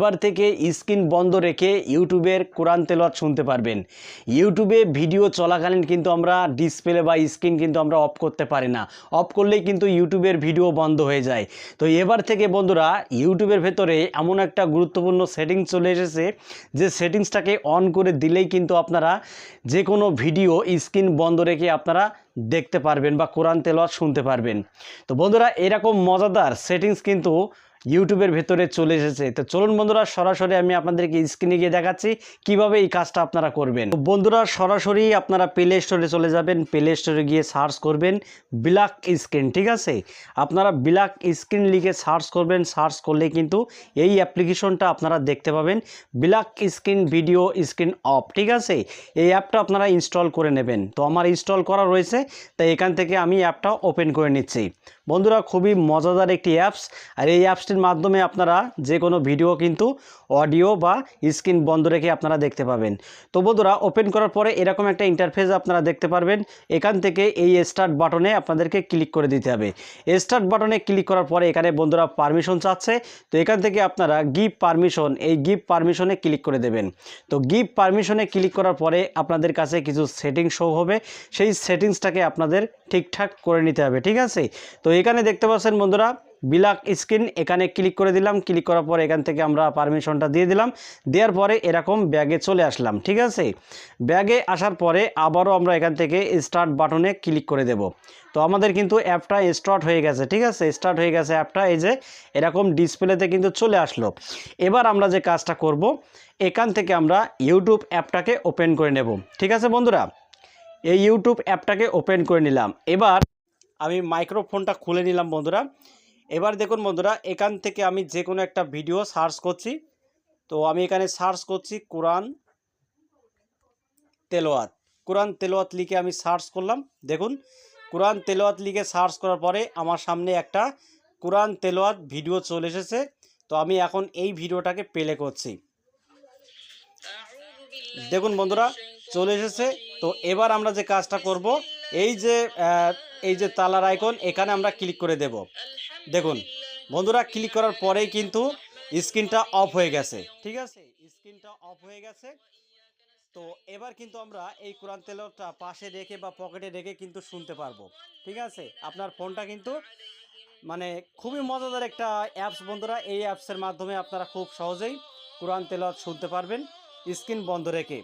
এবার থেকে স্ক্রিন বন্ধ রেখে ইউটিউবের কোরআন তেলাওয়াত শুনতে পারবেন। ইউটিউবে ভিডিও চলাকালীন কিন্তু আমরা ডিসপ্লে বা স্ক্রিন কিন্তু আমরা অফ করতে পারি না। অফ করলেই কিন্তু ইউটিউবের ভিডিও বন্ধ হয়ে যায়। তো এবার থেকে বন্ধুরা, ইউটিউবের ভেতরে এমন একটা গুরুত্বপূর্ণ সেটিংস চলে এসেছে, যে সেটিংসটাকে অন করে দিলেই কিন্তু আপনারা যে কোনো ভিডিও স্ক্রিন বন্ধ রেখে আপনারা দেখতে পারবেন বা কোরআন তেলাওয়াত শুনতে পারবেন। তো বন্ধুরা, এরকম মজাদার সেটিংস কিন্তু ইউটিউবের ভেতরে চলে এসেছে। তো চলুন বন্ধুরা, সরাসরি আমি আপনাদেরকে স্ক্রিনে গিয়ে দেখাচ্ছি কীভাবে এই কাজটা আপনারা করবেন। বন্ধুরা, সরাসরি আপনারা প্লে স্টোরে চলে যাবেন। প্লে স্টোরে গিয়ে সার্চ করবেন ব্ল্যাক স্ক্রিন ঠিক আছে? আপনারা ব্ল্যাক স্ক্রিন লিখে সার্চ করবেন। সার্চ করলে কিন্তু এই অ্যাপ্লিকেশনটা আপনারা দেখতে পাবেন। Black screen video screen off ঠিক আছে? এই অ্যাপটা আপনারা ইনস্টল করে নেবেন। তো আমার ইনস্টল করা রয়েছে, তাই এখান থেকে আমি অ্যাপটা ওপেন করে নিচ্ছি। বন্ধুরা, খুবই মজাদার একটি অ্যাপস আর এই অ্যাপসটির মাধ্যমে আপনারা যে কোনো ভিডিও কিন্তু অডিও বা স্ক্রিন বন্ধ রেখে আপনারা দেখতে পাবেন। তো বন্ধুরা, ওপেন করার পরে এরকম একটা ইন্টারফেস আপনারা দেখতে পারবেন। এখান থেকে এই স্টার্ট বাটনে আপনাদেরকে ক্লিক করে দিতে হবে। স্টার্ট বাটনে ক্লিক করার পরে এখানে বন্ধুরা পারমিশন চাচ্ছে। তো এখান থেকে আপনারা গিভ পারমিশন এই গিভ পারমিশনে ক্লিক করে দেবেন। তো গিভ পারমিশনে ক্লিক করার পরে আপনাদের কাছে কিছু সেটিংস শো হবে। সেই সেটিংসটাকে আপনাদের ঠিকঠাক করে নিতে হবে, ঠিক আছে? তো এখানে দেখতে পাচ্ছেন বন্ধুরা বিলাক স্ক্রিন এখানে ক্লিক করে দিলাম। ক্লিক করার পরে এখান থেকে আমরা পারমিশনটা দিয়ে দিলাম। দেওয়ার পরে এরকম ব্যাগে চলে আসলাম, ঠিক আছে? ব্যাগে আসার পরে আবারও আমরা এখান থেকে স্টার্ট বাটনে ক্লিক করে দেব। তো আমাদের কিন্তু অ্যাপটা স্টার্ট হয়ে গেছে, ঠিক আছে? স্টার্ট হয়ে গেছে অ্যাপটা, এই যে এরকম ডিসপ্লেতে কিন্তু চলে আসলো। এবার আমরা যে কাজটা করব, এখান থেকে আমরা ইউটিউব অ্যাপটাকে ওপেন করে নেব, ঠিক আছে বন্ধুরা? এই ইউটিউব অ্যাপটাকে ওপেন করে নিলাম। এবার আমি মাইক্রোফোনটা খুলে নিলাম বন্ধুরা। এবার দেখুন বন্ধুরা, এখান থেকে আমি যে কোনো একটা ভিডিও সার্চ করছি। তো আমি এখানে সার্চ করছি কোরআন তেলোয়াত কোরআন তেলোয়াত লিখে আমি সার্চ করলাম। দেখুন কোরআন তেলোয়াত লিখে সার্চ করার পরে আমার সামনে একটা কোরআন তেলোয়াত ভিডিও চলে এসেছে। তো আমি এখন এই ভিডিওটাকে প্লে করছি। দেখুন বন্ধুরা, চলে এসেছে। তো এবার আমরা যে কাজটা করব, এই যে এই যে তালার আইকন এখানে আমরা ক্লিক করে দেব। দেখুন, বন্ধুরা ক্লিক করার পরেই কিন্তু স্ক্রিনটা অফ হয়ে গেছে। ঠিক আছে? স্ক্রিনটা অফ হয়ে গেছে। তো এবার কিন্তু আমরা এই কোরআন তেলটা পাশে রেখে বা পকেটে রেখে কিন্তু শুনতে পারব। ঠিক আছে? আপনার ফোনটা কিন্তু মানে খুবই মজাদার একটা অ্যাপস বন্ধুরা। এই অ্যাপসের মাধ্যমে আপনারা খুব সহজেই কোরআন তেলাওয়াত শুনতে পারবেন। স্ক্রিন বন্ধ রেখে।